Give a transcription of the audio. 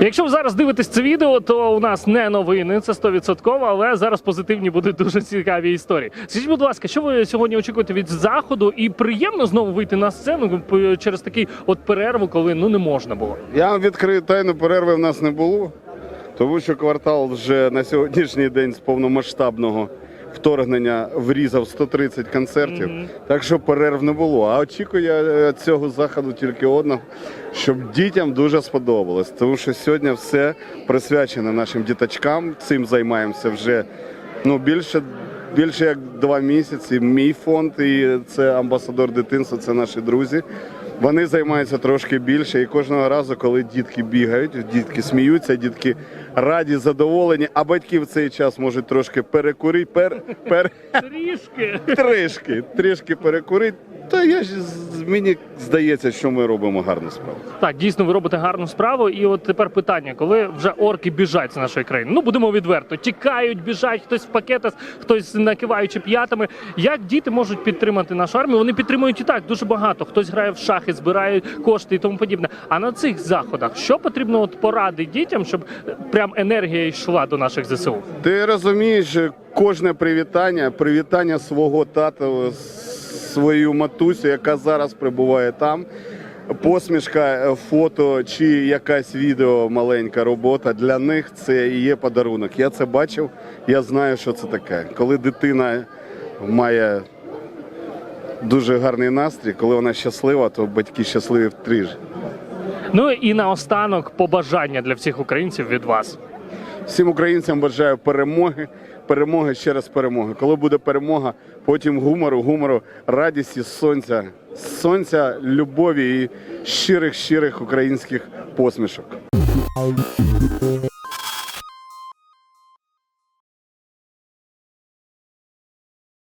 Якщо ви зараз дивитесь це відео, то у нас не новини, це 100%, але зараз позитивні будуть дуже цікаві історії. Скажіть, будь ласка, що ви сьогодні очікуєте від заходу? І приємно знову вийти на сцену через такий от перерву, коли ну не можна було. Я відкрию тайну перерви в нас не було, тому що квартал вже на сьогоднішній день з повномасштабного вторгнення врізав 130 концертів, так що перерв не було. А очікую я е, цього заходу тільки одного, щоб дітям дуже сподобалось, тому що сьогодні все присвячено нашим діточкам. Цим займаємося вже ну більше. Більше як два місяці. Мій фонд і це амбасадор дитинства, це наші друзі. Вони займаються трошки більше, і кожного разу, коли дітки бігають, дітки сміються, дітки раді, задоволені, а батьки в цей час можуть трошки перекурити, пер, пер, Трішки. трішки, трішки перекурити. То я ж мені здається, що ми робимо гарну справу. Так, дійсно, ви робите гарну справу. І от тепер питання, коли вже орки біжать з нашої країни. Ну будемо відверто, тікають, біжать, хтось в пакетах, хтось накиваючи п'ятами. Як діти можуть підтримати нашу армію? Вони підтримують і так дуже багато. Хтось грає в шахи, збирає кошти і тому подібне. А на цих заходах що потрібно от поради дітям, щоб прям енергія йшла до наших ЗСУ? Ти розумієш, кожне привітання, привітання свого тата, свою матусю, яка зараз перебуває там. Посмішка, е, фото чи якась відео, маленька робота для них це і є подарунок. Я це бачив, я знаю, що це таке. Коли дитина має дуже гарний настрій, коли вона щаслива, то батьки щасливі втрижі. Ну і наостанок побажання для всіх українців від вас. Всім українцям бажаю перемоги, перемоги ще раз перемоги. Коли буде перемога, потім гумору, гумору, радісті, сонця, сонця, любові і щирих, щирих українських посмішок.